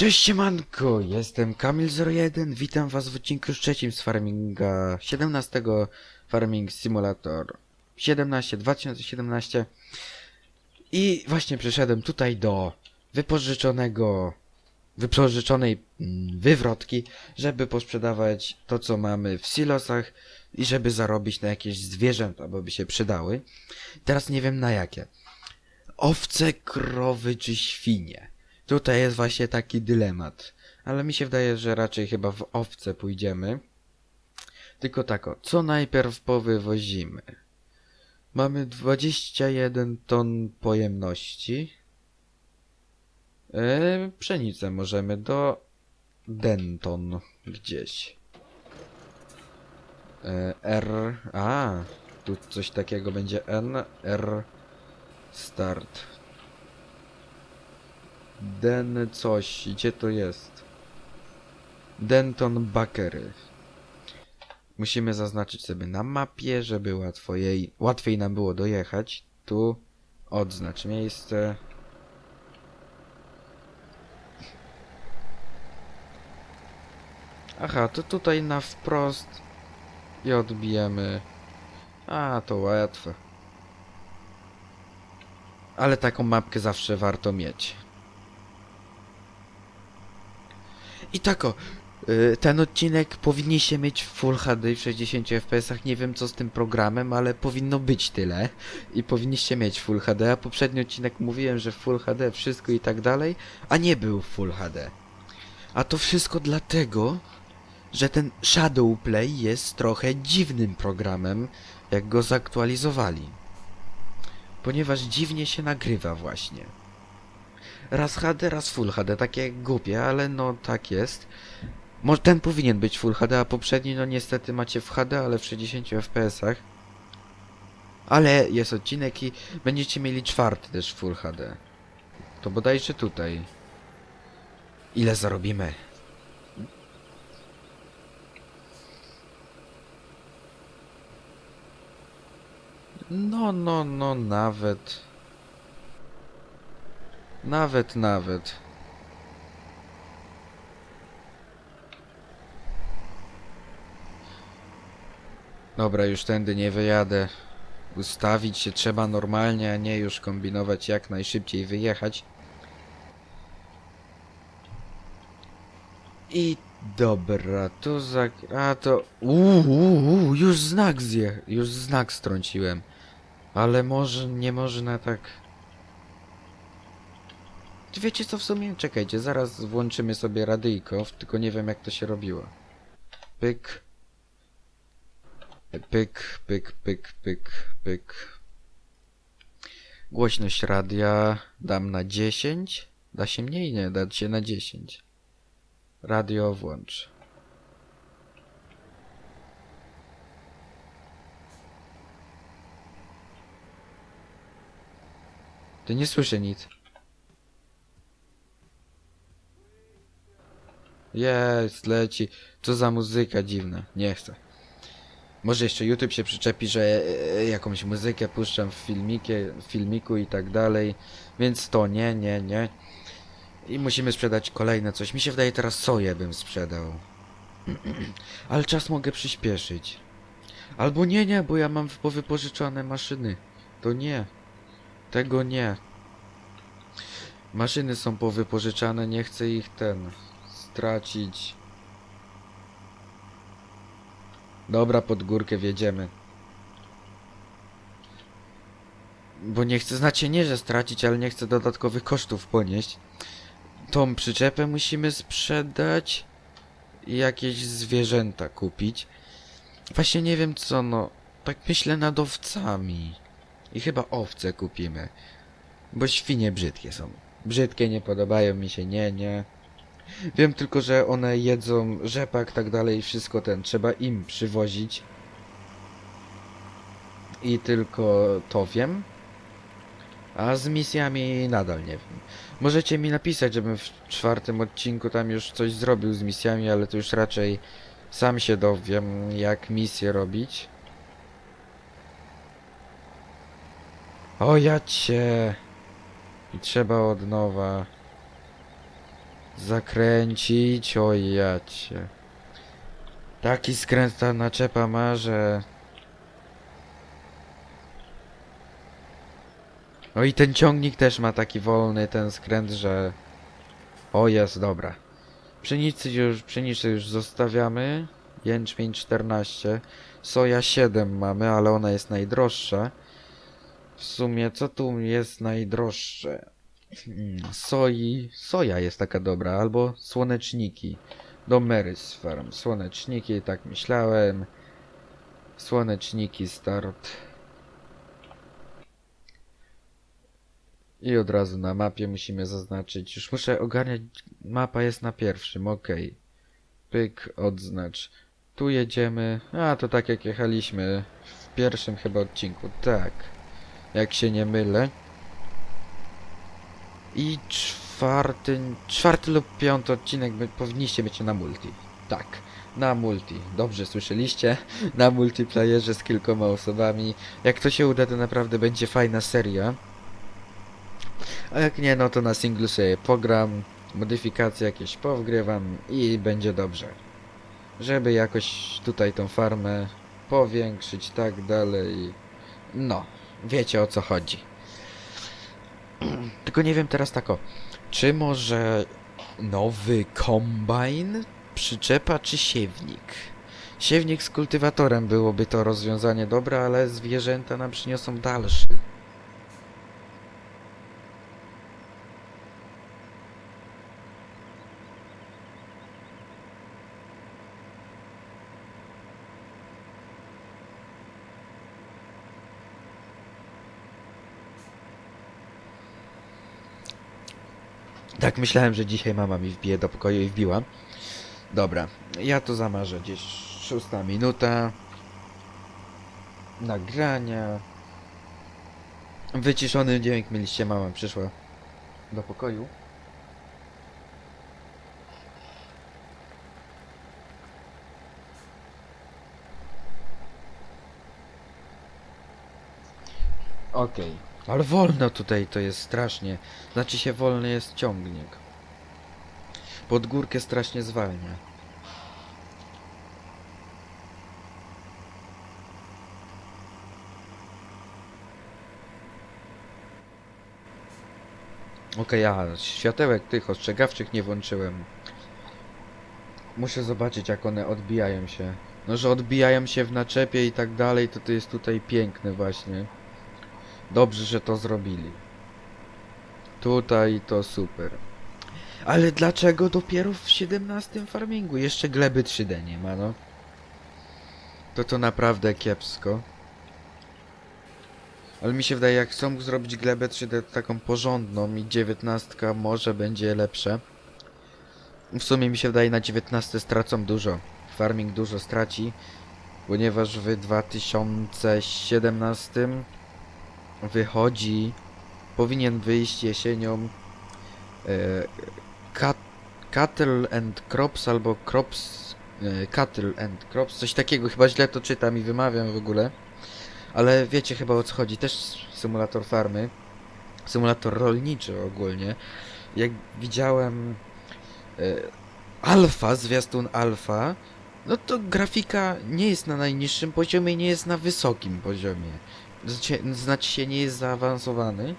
Cześć siemanko, jestem Kamil01, witam was w odcinku trzecim z Farminga 17 Farming Simulator 17 2017 i właśnie przyszedłem tutaj do wypożyczonego wypożyczonej mm, wywrotki, żeby posprzedawać to co mamy w silosach i żeby zarobić na jakieś zwierzęta, bo by się przydały. Teraz nie wiem na jakie. Owce, krowy czy świnie? Tutaj jest właśnie taki dylemat. Ale mi się wydaje, że raczej chyba w owce pójdziemy. Tylko tak o, co najpierw powywozimy? Mamy 21 ton pojemności. Yy, pszenicę możemy do Denton gdzieś. Yy, R. A, tu coś takiego będzie N. R. Start. Den coś, gdzie to jest? Denton Bakery. Musimy zaznaczyć sobie na mapie, żeby łatwo jej, łatwiej nam było dojechać. Tu odznacz miejsce. Aha, to tutaj na wprost i odbijemy. A, to łatwe. Ale taką mapkę zawsze warto mieć. I tak o, y, ten odcinek powinniście mieć w Full HD w 60 fps. Nie wiem co z tym programem, ale powinno być tyle. I powinniście mieć Full HD, a poprzedni odcinek mówiłem, że Full HD wszystko i tak dalej, a nie był Full HD. A to wszystko dlatego, że ten Shadowplay jest trochę dziwnym programem, jak go zaktualizowali. Ponieważ dziwnie się nagrywa właśnie. Raz HD, raz Full HD, takie głupie, ale no tak jest. Może ten powinien być Full HD, a poprzedni no niestety macie w HD, ale w 60 FPS-ach. Ale jest odcinek i będziecie mieli czwarty też Full HD. To bodajże tutaj. Ile zarobimy? No, no, no, nawet. Nawet, nawet. Dobra, już tędy nie wyjadę. Ustawić się trzeba normalnie, a nie już kombinować jak najszybciej wyjechać. I dobra, to za... A to... Uuu, już znak zje... Już znak strąciłem. Ale może nie można tak... Wiecie co w sumie? Czekajcie, zaraz włączymy sobie radyjko, tylko nie wiem jak to się robiło. Pyk. Pyk, pyk, pyk, pyk, pyk. Głośność radia dam na 10. Da się mniej? Nie, da się na 10. Radio włącz. Ty nie słyszę nic. Jest, leci. Co za muzyka dziwna. Nie chcę. Może jeszcze YouTube się przyczepi, że e, jakąś muzykę puszczam w filmikie, filmiku i tak dalej. Więc to nie, nie, nie. I musimy sprzedać kolejne coś. Mi się wydaje teraz soję bym sprzedał. Ale czas mogę przyspieszyć. Albo nie, nie, bo ja mam powypożyczone maszyny. To nie. Tego nie. Maszyny są powypożyczane, nie chcę ich ten stracić. Dobra, pod górkę wjedziemy. Bo nie chcę, znaczy nie, że stracić, ale nie chcę dodatkowych kosztów ponieść. Tą przyczepę musimy sprzedać i jakieś zwierzęta kupić. Właśnie nie wiem co, no. Tak myślę nad owcami. I chyba owce kupimy. Bo świnie brzydkie są. Brzydkie nie podobają mi się, nie, nie. Wiem tylko, że one jedzą rzepak, tak dalej, wszystko ten. Trzeba im przywozić. I tylko to wiem. A z misjami nadal nie wiem. Możecie mi napisać, żebym w czwartym odcinku tam już coś zrobił z misjami, ale to już raczej sam się dowiem, jak misję robić. O ja cię. I trzeba od nowa. Zakręcić, oj jacie. Taki skręt ta naczepa ma, że... No i ten ciągnik też ma taki wolny ten skręt, że... O jest, dobra. Pszenicy już, pszenicę już zostawiamy. Jęczmień 14. Soja 7 mamy, ale ona jest najdroższa. W sumie, co tu jest najdroższe? Hmm, Soi... Soja jest taka dobra, albo słoneczniki. Do Marys Farm. Słoneczniki, tak myślałem. Słoneczniki start. I od razu na mapie musimy zaznaczyć. Już muszę ogarniać. Mapa jest na pierwszym, ok. Pyk, odznacz. Tu jedziemy. A, to tak jak jechaliśmy w pierwszym chyba odcinku. Tak. Jak się nie mylę. I czwarty, czwarty lub piąty odcinek by, powinniście mieć na multi. Tak, na multi. Dobrze słyszeliście? Na multiplayerze z kilkoma osobami. Jak to się uda, to naprawdę będzie fajna seria. A jak nie, no to na singlu sobie pogram, modyfikacje jakieś powgrywam i będzie dobrze. Żeby jakoś tutaj tą farmę powiększyć, tak dalej. No, wiecie o co chodzi. Tylko nie wiem teraz tak o, czy może nowy kombajn, przyczepa czy siewnik? Siewnik z kultywatorem byłoby to rozwiązanie dobre, ale zwierzęta nam przyniosą dalszy. Tak myślałem, że dzisiaj mama mi wbije do pokoju i wbiła. Dobra, ja to zamarzę gdzieś szósta minuta. Nagrania. Wyciszony dźwięk mieliście, mama przyszła do pokoju. Okej. Ale wolno tutaj to jest strasznie. Znaczy się wolny jest ciągnik. Pod górkę strasznie zwalnia. Okej, a światełek tych ostrzegawczych nie włączyłem. Muszę zobaczyć jak one odbijają się. No, że odbijają się w naczepie i tak dalej, to to jest tutaj piękne właśnie. Dobrze, że to zrobili. Tutaj to super. Ale dlaczego dopiero w 17 farmingu? Jeszcze gleby 3D nie ma, no. To to naprawdę kiepsko. Ale mi się wydaje, jak chcą zrobić glebę 3D taką porządną i 19 może będzie lepsze. W sumie mi się wydaje, na 19 stracą dużo. Farming dużo straci, ponieważ w 2017 wychodzi, powinien wyjść jesienią e, cat, Cattle and Crops albo Crops e, Cattle and Crops, coś takiego, chyba źle to czytam i wymawiam w ogóle. Ale wiecie chyba o co chodzi, też symulator farmy, symulator rolniczy ogólnie. Jak widziałem e, alfa, zwiastun alfa, no to grafika nie jest na najniższym poziomie, nie jest na wysokim poziomie. Znaczy się nie jest zaawansowany.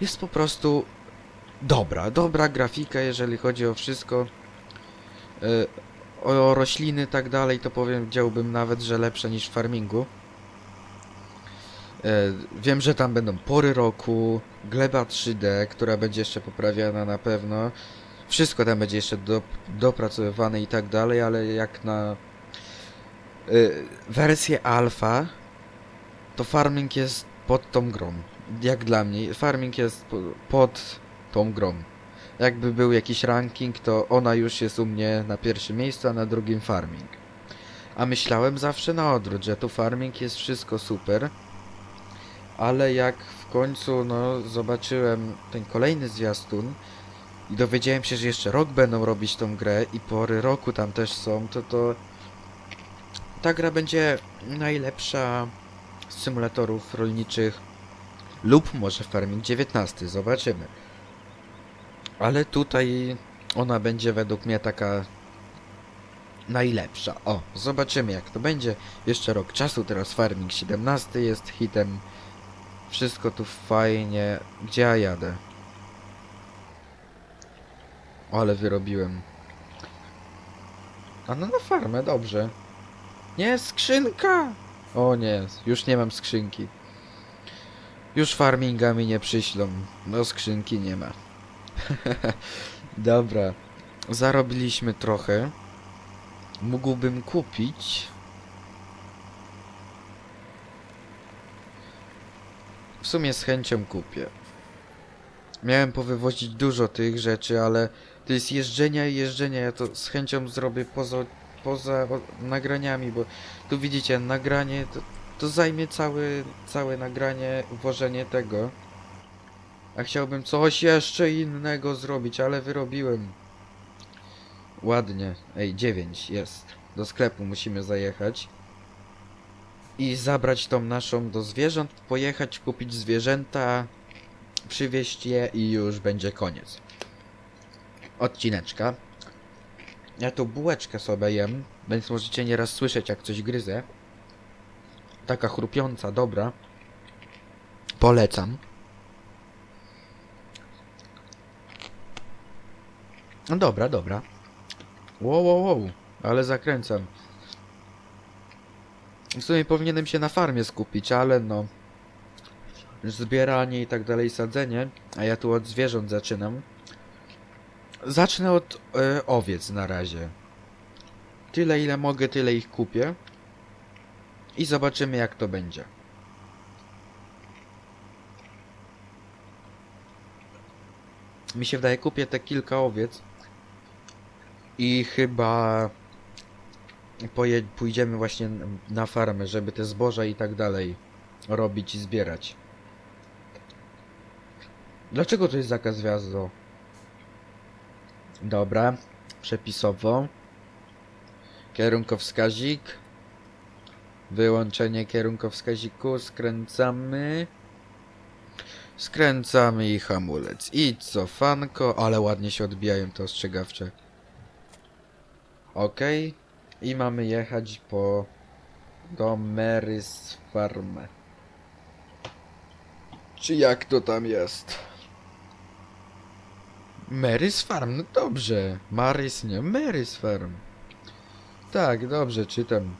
Jest po prostu dobra, dobra grafika, jeżeli chodzi o wszystko. E, o rośliny tak dalej, to powiedziałbym nawet, że lepsze niż w farmingu. E, wiem, że tam będą pory roku, gleba 3D, która będzie jeszcze poprawiana na pewno. Wszystko tam będzie jeszcze do, dopracowywane i tak dalej, ale jak na y, wersję alfa, to farming jest pod tą grą. Jak dla mnie, farming jest po, pod tą grą. Jakby był jakiś ranking, to ona już jest u mnie na pierwszym miejscu, a na drugim farming. A myślałem zawsze na odwrót, że tu farming jest wszystko super. Ale jak w końcu no, zobaczyłem ten kolejny zwiastun i dowiedziałem się, że jeszcze rok będą robić tą grę i pory roku tam też są, to to ta gra będzie najlepsza symulatorów rolniczych lub może Farming 19, zobaczymy. Ale tutaj ona będzie według mnie taka najlepsza. O, zobaczymy jak to będzie. Jeszcze rok czasu, teraz Farming 17 jest hitem. Wszystko tu fajnie. Gdzie ja jadę? O, ale wyrobiłem. A no na farmę, dobrze. Nie, skrzynka! O nie, już nie mam skrzynki. Już farminga mi nie przyślą. No skrzynki nie ma. Dobra. Zarobiliśmy trochę. Mógłbym kupić. W sumie z chęcią kupię. Miałem powywozić dużo tych rzeczy, ale to jest jeżdżenia i jeżdżenia. Ja to z chęcią zrobię poza, poza nagraniami, bo tu widzicie, nagranie to, to zajmie całe, całe nagranie, włożenie tego. A chciałbym coś jeszcze innego zrobić, ale wyrobiłem. Ładnie. Ej, 9 jest. Do sklepu musimy zajechać. I zabrać tą naszą do zwierząt, pojechać, kupić zwierzęta, przywieźć je i już będzie koniec. Odcineczka. Ja tu bułeczkę sobie jem, więc możecie nieraz słyszeć jak coś gryzę. Taka chrupiąca, dobra. Polecam. No dobra, dobra. Wow, wow, wow. Ale zakręcam. W sumie powinienem się na farmie skupić, ale no... Zbieranie i tak dalej, sadzenie. A ja tu od zwierząt zaczynam. Zacznę od e, owiec na razie. Tyle ile mogę, tyle ich kupię. I zobaczymy jak to będzie. Mi się wydaje, kupię te kilka owiec. I chyba pójdziemy właśnie na farmę, żeby te zboża i tak dalej robić i zbierać. Dlaczego to jest zakaz wjazdu? Dobra, przepisowo. Kierunkowskazik. Wyłączenie kierunkowskaziku, skręcamy. Skręcamy i hamulec. I cofanko, ale ładnie się odbijają te ostrzegawcze. Ok. I mamy jechać po... do Marys Farm. Czy jak to tam jest? Marys Farm, no dobrze. Marys nie, Marys Farm. Tak, dobrze, czytam.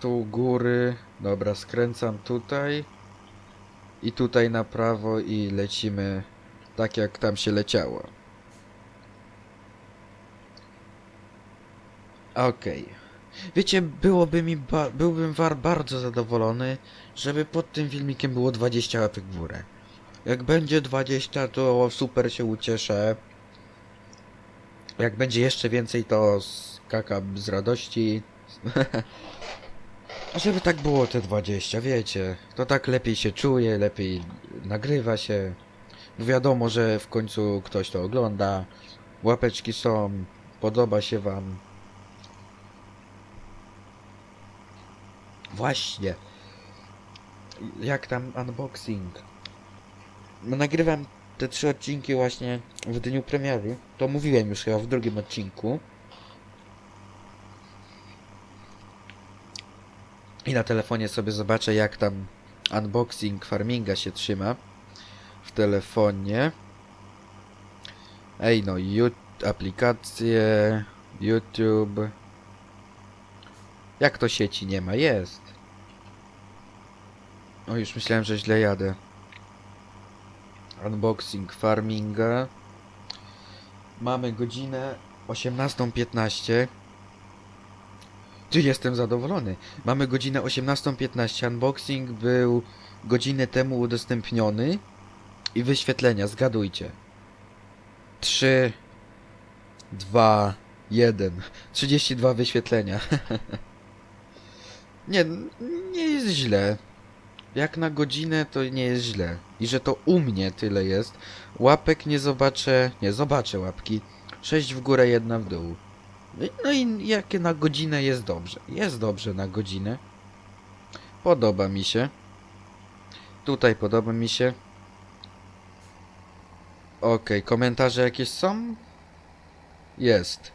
Tu góry. Dobra, skręcam tutaj. I tutaj na prawo i lecimy tak jak tam się leciało. Okej. Wiecie, byłoby mi ba byłbym war bardzo zadowolony, żeby pod tym filmikiem było 20 łapek w górę. Jak będzie 20, to super się ucieszę. Jak będzie jeszcze więcej, to skakam z radości. Żeby tak było te 20, wiecie. To tak lepiej się czuje, lepiej nagrywa się. Wiadomo, że w końcu ktoś to ogląda. Łapeczki są, podoba się wam. Właśnie. Jak tam unboxing? No, nagrywam te trzy odcinki właśnie w dniu premiery. To mówiłem już chyba w drugim odcinku. I na telefonie sobie zobaczę jak tam unboxing farminga się trzyma w telefonie. Ej no, aplikacje, YouTube. Jak to sieci nie ma? Jest. O, już myślałem, że źle jadę. Unboxing farminga. Mamy godzinę 18.15. Ty jestem zadowolony. Mamy godzinę 18.15. Unboxing był godzinę temu udostępniony. I wyświetlenia, zgadujcie. 3, 2, 1. 32 wyświetlenia. nie, nie jest źle. Jak na godzinę to nie jest źle. I że to u mnie tyle jest. Łapek nie zobaczę. Nie, zobaczę łapki. 6 w górę, jedna w dół. No i- jakie na godzinę jest dobrze. Jest dobrze na godzinę. Podoba mi się. Tutaj podoba mi się. Okej, komentarze jakieś są? Jest.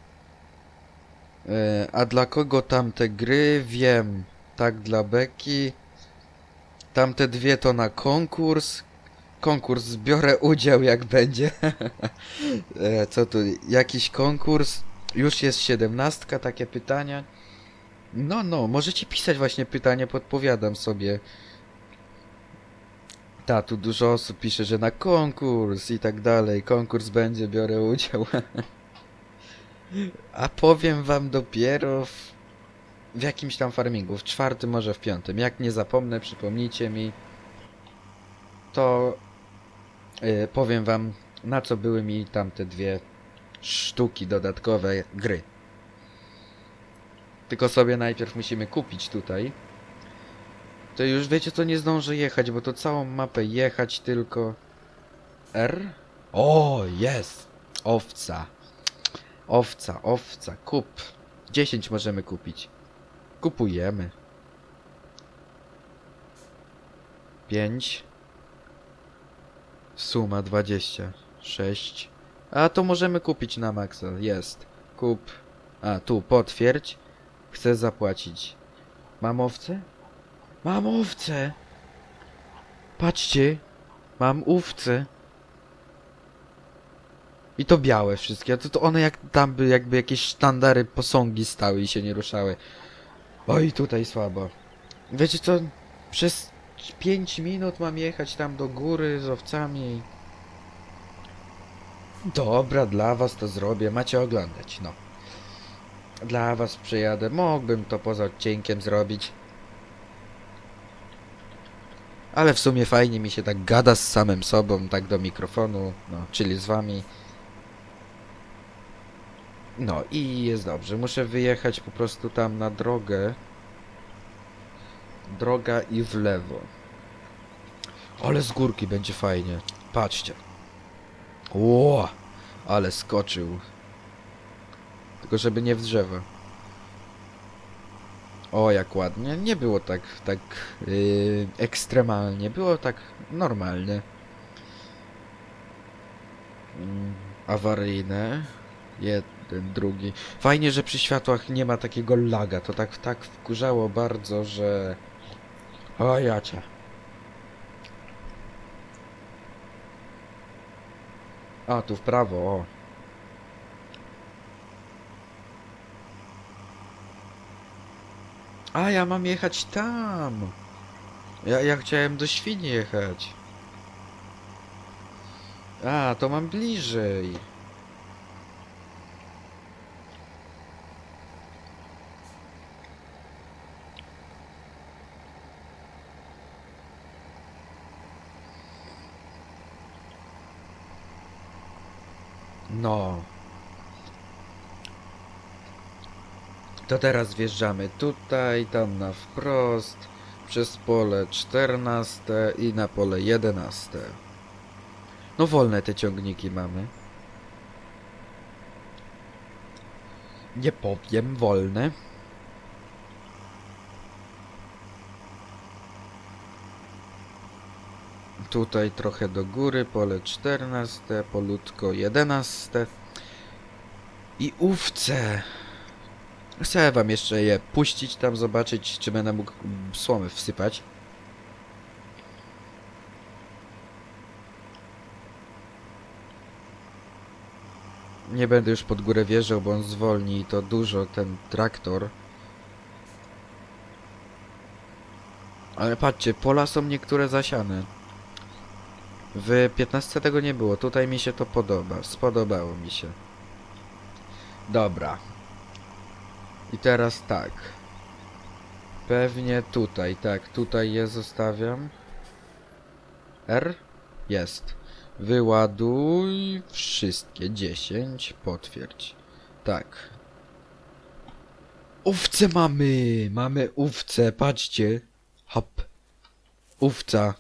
E, a dla kogo tamte gry? Wiem. Tak dla Beki. Tamte dwie to na konkurs. Konkurs, biorę udział jak będzie. e, co tu? Jakiś konkurs? Już jest siedemnastka, takie pytania. No, no, możecie pisać właśnie pytania, podpowiadam sobie. Ta, tu dużo osób pisze, że na konkurs i tak dalej. Konkurs będzie, biorę udział. A powiem wam dopiero w, w jakimś tam farmingu, w czwartym, może w piątym. Jak nie zapomnę, przypomnijcie mi, to yy, powiem wam, na co były mi tamte dwie sztuki dodatkowe gry. Tylko sobie najpierw musimy kupić tutaj. To już wiecie co, nie zdążę jechać, bo to całą mapę jechać tylko... R? O, jest! Owca. Owca, owca, kup. 10 możemy kupić. Kupujemy. 5. Suma 20. 6. A to możemy kupić na maksa. Jest. Kup. A, tu, potwierdź. Chcę zapłacić. Mam owcę? Mam owcę! Patrzcie! Mam owcę. I to białe wszystkie, to, to one jak tam by jakby jakieś sztandary, posągi stały i się nie ruszały. Oj, tutaj słabo. Wiecie co? Przez 5 minut mam jechać tam do góry z owcami. Dobra, dla was to zrobię, macie oglądać, no. Dla was przejadę, mógłbym to poza odcinkiem zrobić. Ale w sumie fajnie mi się tak gada z samym sobą, tak do mikrofonu, no, czyli z wami. No i jest dobrze. Muszę wyjechać po prostu tam na drogę. Droga i w lewo. Ale z górki będzie fajnie. Patrzcie. Ło! Ale skoczył. Tylko żeby nie w drzewo. O, jak ładnie. Nie było tak, tak yy, ekstremalnie. Było tak normalnie. Mm, awaryjne. Jeden, drugi. Fajnie, że przy światłach nie ma takiego laga. To tak, tak wkurzało bardzo, że... O. A, tu w prawo, o. A, ja mam jechać tam. Ja, ja chciałem do świni jechać. A, to mam bliżej. No. To teraz wjeżdżamy tutaj, tam na wprost, przez pole 14 i na pole 11. No wolne te ciągniki mamy. Nie powiem, wolne. Tutaj trochę do góry, pole 14, polutko 11. I ówce. Chcę wam jeszcze je puścić tam, zobaczyć, czy będę mógł słomy wsypać. Nie będę już pod górę wjeżdżał, bo on zwolni to dużo, ten traktor. Ale patrzcie, pola są niektóre zasiane. W 15 tego nie było, tutaj mi się to podoba, spodobało mi się. Dobra. I teraz tak. Pewnie tutaj, tak, tutaj je zostawiam. R? Jest. Wyładuj wszystkie 10, potwierdź. Tak. Ówce mamy! Mamy ówce, patrzcie. Hop. Ówca.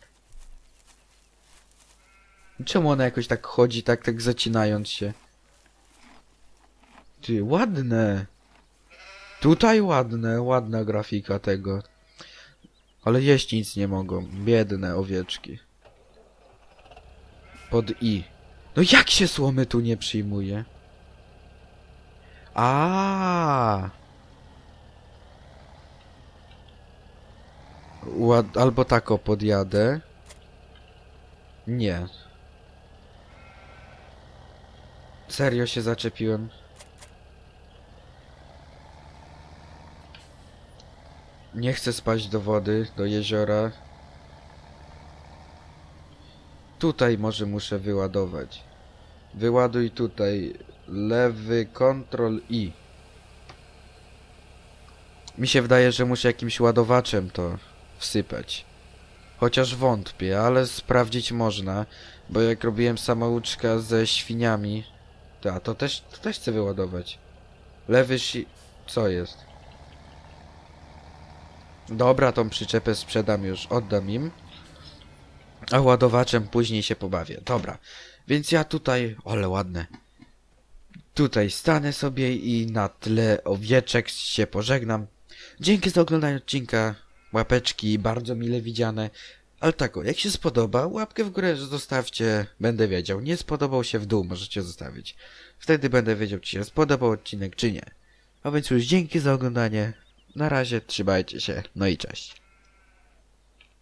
Czemu ona jakoś tak chodzi, tak, tak zacinając się? Ty, ładne. Tutaj ładne, ładna grafika tego. Ale jeść nic nie mogą. Biedne owieczki. Pod I. No jak się słomy tu nie przyjmuje? A. Ład, albo tak o podjadę. Nie. Serio się zaczepiłem. Nie chcę spać do wody, do jeziora. Tutaj może muszę wyładować. Wyładuj tutaj. Lewy kontrol I. Mi się wydaje, że muszę jakimś ładowaczem to wsypać. Chociaż wątpię, ale sprawdzić można. Bo jak robiłem samouczka ze świniami... Ta, to też, to też chcę wyładować. Lewy si... Co jest? Dobra, tą przyczepę sprzedam już, oddam im. A ładowaczem później się pobawię. Dobra. Więc ja tutaj... Ale ładne. Tutaj stanę sobie i na tle owieczek się pożegnam. Dzięki za oglądanie odcinka. Łapeczki bardzo mile widziane. Ale tak, jak się spodoba, łapkę w górę zostawcie, będę wiedział. Nie spodobał się w dół, możecie zostawić. Wtedy będę wiedział, czy się spodobał odcinek, czy nie. A więc już dzięki za oglądanie. Na razie, trzymajcie się, no i cześć.